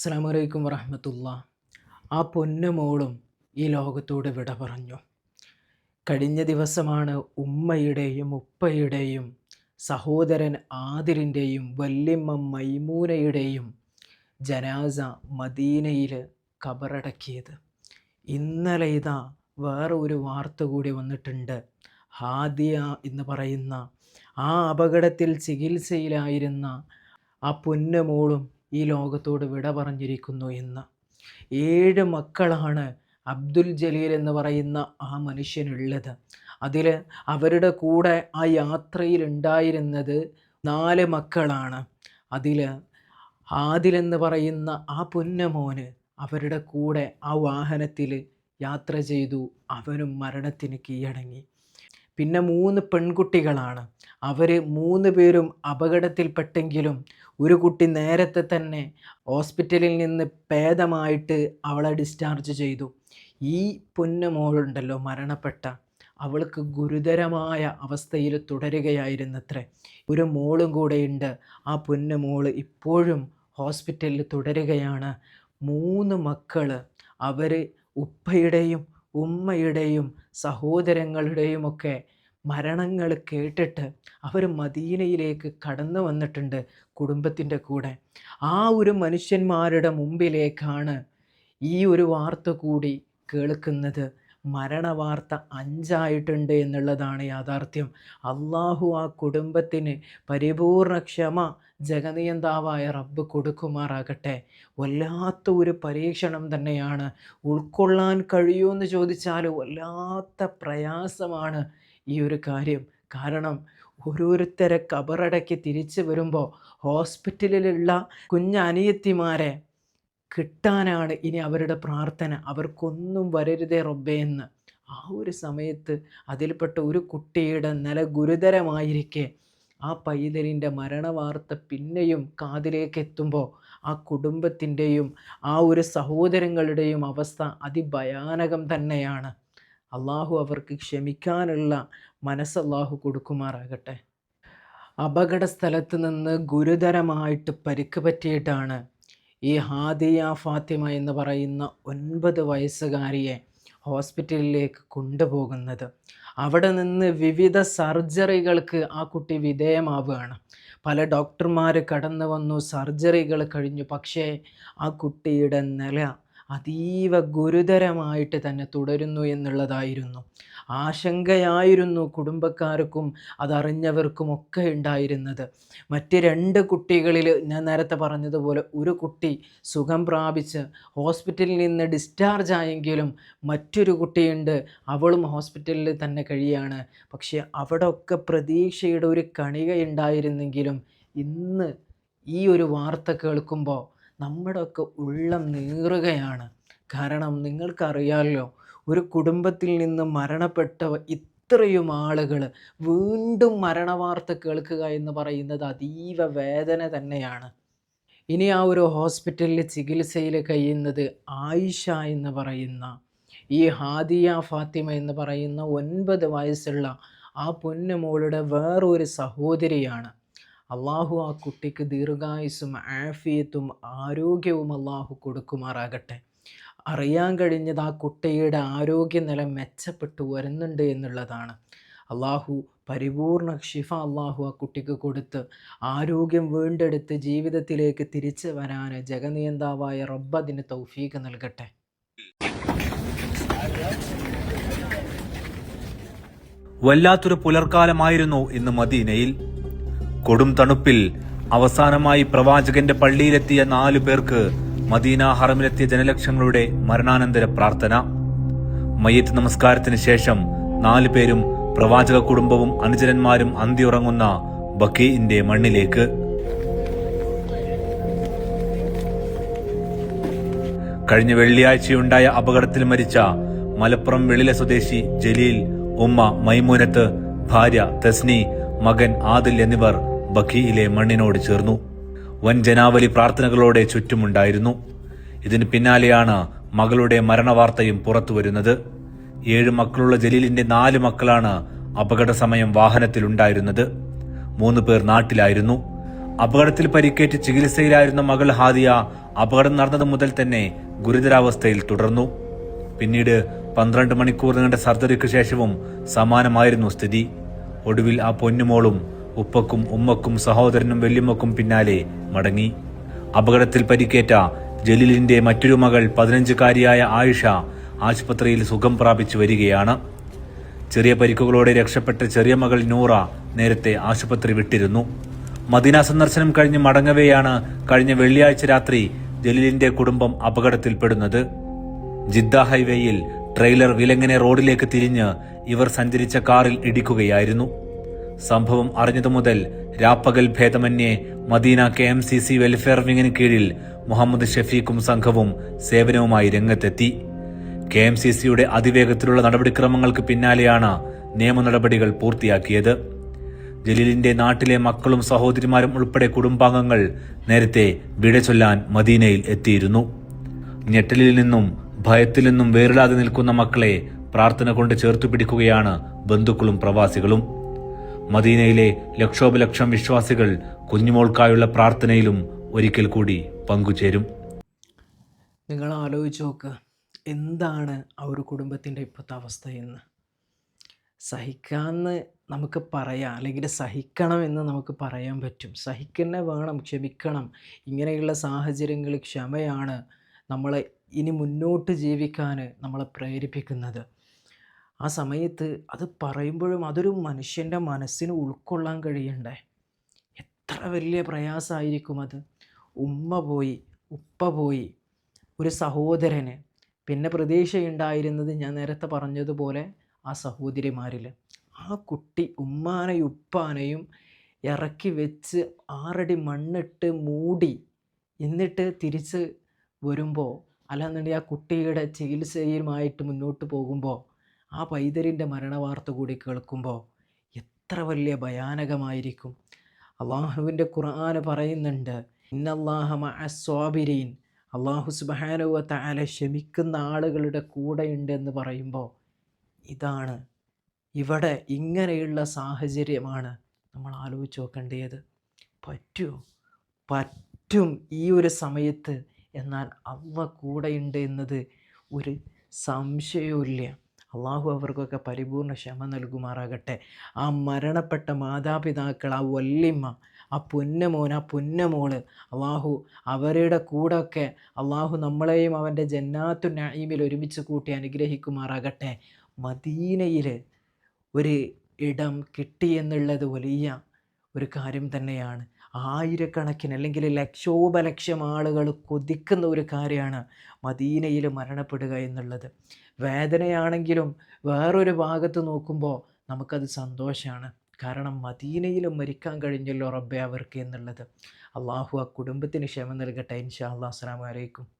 അസ്സാം വലൈക്കും വറഹമത്തുള്ള. ആ പൊന്നുമോളും ഈ ലോകത്തോട് വിട പറഞ്ഞു. കഴിഞ്ഞ ദിവസമാണ് ഉമ്മയുടെയും ഉപ്പയുടെയും സഹോദരൻ ആതിരിന്റെയും വല്യമ്മ മൈമൂനയുടെയും ജനാസ മദീനയിൽ കബറടക്കിയത്. ഇന്നലെ ഇതാ വേറെ ഒരു വാർത്ത കൂടി വന്നിട്ടുണ്ട്. ഹാദിയ എന്ന് പറയുന്ന ആ അപകടത്തിൽ ചികിത്സയിലായിരുന്ന ആ പൊന്നുമോളും ഈ ലോകത്തോട് വിട പറഞ്ഞിരിക്കുന്നു എന്ന്. ഏഴ് മക്കളാണ് അബ്ദുൽ ജലീൽ എന്ന് പറയുന്ന ആ മനുഷ്യനുള്ളത്. അതിൽ അവരുടെ കൂടെ ആ യാത്രയിൽ ഉണ്ടായിരുന്നത് നാല് മക്കളാണ്. അതിൽ ആദിലെന്ന് പറയുന്ന ആ പൊന്നമോന് അവരുടെ കൂടെ ആ വാഹനത്തിൽ യാത്ര ചെയ്തു. അവനും മരണത്തിന് കീഴടങ്ങി. പിന്നെ മൂന്ന് പെൺകുട്ടികളാണ്. അവർ മൂന്ന് പേരും അപകടത്തിൽപ്പെട്ടെങ്കിലും ഒരു കുട്ടി നേരത്തെ തന്നെ ഹോസ്പിറ്റലിൽ നിന്ന് ഭേദമായിട്ട് അവളെ ഡിസ്ചാർജ് ചെയ്തു. ഈ പൊന്നുമോളുണ്ടല്ലോ മരണപ്പെട്ട. അവൾക്ക് ഗുരുതരമായ അവസ്ഥയിൽ തുടരുകയായിരുന്നത്രേ. ഒരു മോളും കൂടെയുണ്ട്. ആ പൊന്നുമോൾ ഇപ്പോഴും ഹോസ്പിറ്റലിൽ തുടരുകയാണ്. മൂന്ന് മക്കൾ അവർ ഉപ്പയുടെയും ഉമ്മയുടെയും സഹോദരങ്ങളുടെയും ഒക്കെ മരണങ്ങൾ കേട്ടിട്ട് അവർ മദീനയിലേക്ക് കടന്നു വന്നിട്ടുണ്ട് കുടുംബത്തിന്റെ കൂടെ. ആ ഒരു മനുഷ്യന്മാരുടെ മുമ്പിലേക്കാണ് ഈ ഒരു വാർത്ത കൂടി കേൾക്കുന്നത്. മരണവാർത്ത അഞ്ചായിട്ടുണ്ട് എന്നുള്ളതാണ് യാഥാർത്ഥ്യം. അള്ളാഹു ആ കുടുംബത്തിന് പരിപൂർണ ക്ഷമ ജഗനിയന്താവായ റബ്ബ് കൊടുക്കുമാറാകട്ടെ. വല്ലാത്ത ഒരു പരീക്ഷണം തന്നെയാണ്. ഉൾക്കൊള്ളാൻ കഴിയുമെന്ന് ചോദിച്ചാൽ വല്ലാത്ത പ്രയാസമാണ്. ഈ ഒരു കാര്യം. കാരണം ഓരോരുത്തരെ കബറടക്കി തിരിച്ചു വരുമ്പോൾ ഹോസ്പിറ്റലിലുള്ള കുഞ്ഞനിയത്തിമാരെ കിട്ടാനാണ് ഇനി അവരുടെ പ്രാർത്ഥന. അവർക്കൊന്നും വരരുതേ റബ്ബേ എന്ന്. ആ ഒരു സമയത്ത് അതിൽപ്പെട്ട ഒരു കുട്ടിയുടെ നില ഗുരുതരമായിരിക്കെ. ആ പൈതലിന്റെ മരണവാർത്ത പിന്നെയും കാതിലേക്ക് എത്തുമ്പോൾ ആ കുടുംബത്തിന്റെയും ആ ഒരു സഹോദരങ്ങളുടെയും അവസ്ഥ അതിഭയാനകം തന്നെയാണ്. അള്ളാഹു അവർക്ക് ക്ഷമിക്കാനുള്ള മനസ്സ് അള്ളാഹു കൊടുക്കുമാറാകട്ടെ. അപകട സ്ഥലത്ത് നിന്ന് ഗുരുതരമായിട്ട് പരിക്ക് പറ്റിയിട്ടാണ് ഈ ഹാദിയ ഫാത്തിമ എന്ന് പറയുന്ന ഒൻപത് വയസ്സുകാരിയെ ഹോസ്പിറ്റലിലേക്ക് കൊണ്ടുപോകുന്നത്. അവിടെ നിന്ന് വിവിധ സർജറികൾക്ക് ആ കുട്ടി വിധേയമാവുകയാണ്. പല ഡോക്ടർമാർ കടന്നു വന്നു സർജറികൾ കഴിഞ്ഞു. പക്ഷേ ആ കുട്ടിയുടെ നില അതീവ ഗുരുതരമായിട്ട് തന്നെ തുടരുന്നു എന്നുള്ളതായിരുന്നു. ആശങ്കയായിരുന്നു കുടുംബക്കാർക്കും അതറിഞ്ഞവർക്കും ഒക്കെ ഉണ്ടായിരുന്നത്. മറ്റ് രണ്ട് കുട്ടികളിൽ ഞാൻ നേരത്തെ പറഞ്ഞതുപോലെ ഒരു കുട്ടി സുഖം പ്രാപിച്ച് ഹോസ്പിറ്റലിൽ നിന്ന് ഡിസ്ചാർജ് ആയെങ്കിലും മറ്റൊരു കുട്ടിയുണ്ട്. അവളും ഹോസ്പിറ്റലിൽ തന്നെ കഴിയാണ്. പക്ഷേ അവിടെ ഒക്കെ പ്രതീക്ഷയുടെ ഒരു കണികയുണ്ടായിരുന്നെങ്കിലും ഇന്ന് ഈ ഒരു വാർത്ത കേൾക്കുമ്പോൾ നമ്മുടെയൊക്കെ ഉള്ളം നീറുകയാണ്. കാരണം നിങ്ങൾക്കറിയാമല്ലോ ഒരു കുടുംബത്തിൽ നിന്ന് മരണപ്പെട്ട ഇത്രയും ആളുകൾ വീണ്ടും മരണവാർത്ത കേൾക്കുക എന്ന് പറയുന്നത് അതീവ വേദന തന്നെയാണ്. ഇനി ആ ഒരു ഹോസ്പിറ്റലിൽ ചികിത്സയിൽ കഴിയുന്നത് ആയിഷ എന്ന് പറയുന്ന ഈ ഹാദിയ ഫാത്തിമ എന്ന് പറയുന്ന ഒൻപത് വയസ്സുള്ള ആ പൊന്നുമോളുടെ വേറൊരു സഹോദരിയാണ്. അള്ളാഹു ആ കുട്ടിക്ക് ദീർഘായുസും ആഫിയത്തും ആരോഗ്യവും അള്ളാഹു കൊടുക്കുമാറാകട്ടെ. അറിയാൻ കഴിഞ്ഞത് ആ കുട്ടിയുടെ ആരോഗ്യനില മെച്ചപ്പെട്ടു വരുന്നുണ്ട് എന്നുള്ളതാണ്. അള്ളാഹു പരിപൂർണ ഷിഫ അള്ളാഹു ആ കുട്ടിക്ക് കൊടുത്ത് ആരോഗ്യം വീണ്ടെടുത്ത് ജീവിതത്തിലേക്ക് തിരിച്ചു വരാൻ ജഗനിയന്താവായ റബ്ബ് തൗഫീഖ് നൽകട്ടെ. വല്ലാത്തൊരു പുലർക്കാലമായിരുന്നു ഇന്ന് മദീനയിൽ. കൊടും തണുപ്പിൽ അവസാനമായി പ്രവാചകന്റെ പള്ളിയിലെത്തിയ നാലു പേർക്ക് മദീന ഹറമിലെത്തിയ ജനലക്ഷങ്ങളുടെ മരണാനന്തര പ്രാർത്ഥന. മയ്യത്ത് നമസ്കാരത്തിന് ശേഷം നാലു പേരും പ്രവാചക കുടുംബവും അനുചരന്മാരും അന്തിയുറങ്ങുന്ന ബക്കീന്റെ മണ്ണിലേക്ക്. കഴിഞ്ഞ വെള്ളിയാഴ്ചയുണ്ടായ അപകടത്തിൽ മരിച്ച മലപ്പുറം വെളിലെ സ്വദേശി ജലീൽ ഉമ്മ മൈമൂനത്ത് ഭാര്യ തസ്നി മകൻ ആദിൽ എന്നിവർ ബക്കിയിലെ മണ്ണിനോട് ചേർന്നു. വൻ ജനാവലി പ്രാർത്ഥനകളോടെ ചുറ്റുമുണ്ടായിരുന്നു. ഇതിന് പിന്നാലെയാണ് മകളുടെ മരണവാർത്തയും പുറത്തുവരുന്നത്. ഏഴ് മക്കളുള്ള ജലീലിന്റെ നാല് മക്കളാണ് അപകട സമയം വാഹനത്തിലുണ്ടായിരുന്നത്. മൂന്ന് പേർ നാട്ടിലായിരുന്നു. അപകടത്തിൽ പരിക്കേറ്റ് ചികിത്സയിലായിരുന്ന മകൾ ഹാദിയ അപകടം നടന്നത് മുതൽ തന്നെ ഗുരുതരാവസ്ഥയിൽ തുടർന്നു. പിന്നീട് പന്ത്രണ്ട് മണിക്കൂർ നീണ്ട സർജറിക്ക് ശേഷവും സമാനമായിരുന്നു സ്ഥിതി. ഒടുവിൽ ആ പൊന്നുമോളും ഉപ്പക്കും ഉമ്മക്കും സഹോദരനും വല്യമ്മക്കും പിന്നാലെ മടങ്ങി. അപകടത്തിൽ പരിക്കേറ്റ ജലീലിന്റെ മറ്റൊരു മകൾ പതിനഞ്ചുകാരിയായ ആയിഷ ആശുപത്രിയിൽ സുഖം പ്രാപിച്ചു വരികയാണ്. ചെറിയ പരിക്കുകളോടെ രക്ഷപ്പെട്ട ചെറിയ മകൾ നൂറ നേരത്തെ ആശുപത്രി വിട്ടിരുന്നു. മദീന സന്ദർശനം കഴിഞ്ഞ് മടങ്ങവെയാണ് കഴിഞ്ഞ വെള്ളിയാഴ്ച രാത്രി ജലീലിന്റെ കുടുംബം അപകടത്തിൽപ്പെടുന്നത്. ജിദ്ദ ഹൈവേയിൽ ട്രെയിലർ വിലങ്ങനെ റോഡിലേക്ക് തിരിഞ്ഞ് ഇവർ സഞ്ചരിച്ച കാറിൽ ഇടിക്കുകയായിരുന്നു. സംഭവം അറിഞ്ഞതു മുതൽ രാപ്പകൽ ഭേദമന്യേ Medina K M C C welfare വിങ്ങിന് കീഴിൽ മുഹമ്മദ് ഷഫീഖും സംഘവും സേവനവുമായി രംഗത്തെത്തി. കെ എം സി സിയുടെ അതിവേഗത്തിലുള്ള നടപടിക്രമങ്ങൾക്ക് പിന്നാലെയാണ് നിയമ നടപടികൾ പൂർത്തിയാക്കിയത്. ജലീലിന്റെ നാട്ടിലെ മക്കളും സഹോദരിമാരും ഉൾപ്പെടെ കുടുംബാംഗങ്ങൾ നേരത്തെ വിട ചൊല്ലാൻ മദീനയിൽ എത്തിയിരുന്നു. ഞെട്ടലിൽ നിന്നും ഭയത്തിൽ നിന്നും വേറിടാതെ നിൽക്കുന്ന മക്കളെ പ്രാർത്ഥന കൊണ്ട് ചേർത്തു പിടിക്കുകയാണ് ബന്ധുക്കളും പ്രവാസികളും. മദീനയിലെ ലക്ഷോപലക്ഷം വിശ്വാസികൾ കുഞ്ഞുമോൾക്കായുള്ള പ്രാർത്ഥനയിലും ഒരിക്കൽ കൂടി പങ്കുചേരും. നിങ്ങൾ ആലോചിച്ച് നോക്ക് എന്താണ് ആ ഒരു കുടുംബത്തിന്റെ ഇപ്പോഴത്തെ അവസ്ഥ എന്ന്. സഹിക്കാമെന്ന് നമുക്ക് പറയാം അല്ലെങ്കിൽ സഹിക്കണം എന്ന് നമുക്ക് പറയാൻ പറ്റും. സഹിക്കന്നെ വേണം ക്ഷമിക്കണം. ഇങ്ങനെയുള്ള സാഹചര്യങ്ങൾ ക്ഷമയാണ് നമ്മളെ ഇനി മുന്നോട്ട് ജീവിക്കാൻ നമ്മളെ പ്രേരിപ്പിക്കുന്നത്. ആ സമയത്ത് അത് പറയുമ്പോഴും അതൊരു മനുഷ്യന്റെ മനസ്സിന് ഉൾക്കൊള്ളാൻ കഴിയണ്ടേ? എത്ര വലിയ പ്രയാസമായിരിക്കും അത്. ഉമ്മ പോയി ഉപ്പ പോയി ഒരു സഹോദരന്. പിന്നെ പ്രതീക്ഷയുണ്ടായിരുന്നത് ഞാൻ നേരത്തെ പറഞ്ഞതുപോലെ ആ സഹോദരിമാരിൽ. ആ കുട്ടി ഉമ്മാനെയും ഉപ്പാനെയും ഇറക്കി വെച്ച് ആറടി മണ്ണിട്ട് മൂടി എന്നിട്ട് തിരിച്ച് വരുമ്പോൾ അല്ലാന്നുണ്ടെങ്കിൽ ആ കുട്ടിയുടെ ചികിത്സയുമായിട്ട് മുന്നോട്ട് പോകുമ്പോൾ ആ പൈതലിന്റെ മരണവാർത്ത കൂടി കേൾക്കുമ്പോൾ എത്ര വലിയ ഭയാനകമായിരിക്കും. അള്ളാഹുവിന്റെ ഖുർആന് പറയുന്നുണ്ട് ഇന്നല്ലാഹ സ്വാബിരീൻ അള്ളാഹു സുബാനുവ താല ക്ഷമിക്കുന്ന ആളുകളുടെ കൂടെയുണ്ട് എന്ന് പറയുമ്പോൾ ഇതാണ് ഇവിടെ ഇങ്ങനെയുള്ള സാഹചര്യമാണ് നമ്മൾ ആലോചിച്ച് നോക്കേണ്ടത്. പറ്റുമോ പറ്റും ഈ ഒരു സമയത്ത് എന്നാൽ അവ കൂടെയുണ്ട് എന്നത് ഒരു സംശയവുമില്ല. അള്ളാഹു അവർക്കൊക്കെ പരിപൂർണ ക്ഷമ നൽകുമാറാകട്ടെ. ആ മരണപ്പെട്ട മാതാപിതാക്കൾ ആ വല്യമ്മ ആ പുന്നമോൻ ആ പുന്നമോൾ അള്ളാഹു അവരുടെ കൂടെയൊക്കെ അള്ളാഹു നമ്മളെയും അവന്റെ ജന്നാത്തു നഈമിൽ ഒരുമിച്ച് കൂട്ടി അനുഗ്രഹിക്കുമാറാകട്ടെ. മദീനയിൽ ഒരു ഇടം കിട്ടിയെന്നുള്ളത് വലിയ ഒരു കാര്യം തന്നെയാണ്. ആയിരക്കണക്കിന് അല്ലെങ്കിൽ ലക്ഷോപലക്ഷം ആളുകൾ കൊതിക്കുന്ന ഒരു കാര്യമാണ് മദീനയിൽ മരണപ്പെടുക എന്നുള്ളത്. വേദനയാണെങ്കിലും വേറൊരു ഭാഗത്ത് നോക്കുമ്പോൾ നമുക്കത് സന്തോഷമാണ്. കാരണം മദീനയിൽ മരിക്കാൻ കഴിഞ്ഞല്ലോ റബ്ബെ അവർക്ക് എന്നുള്ളത്. അള്ളാഹു ആ കുടുംബത്തിന് ക്ഷമ നൽകട്ടെ. ഇൻഷാ അള്ളാഹ് അസ്സാം വലൈക്കും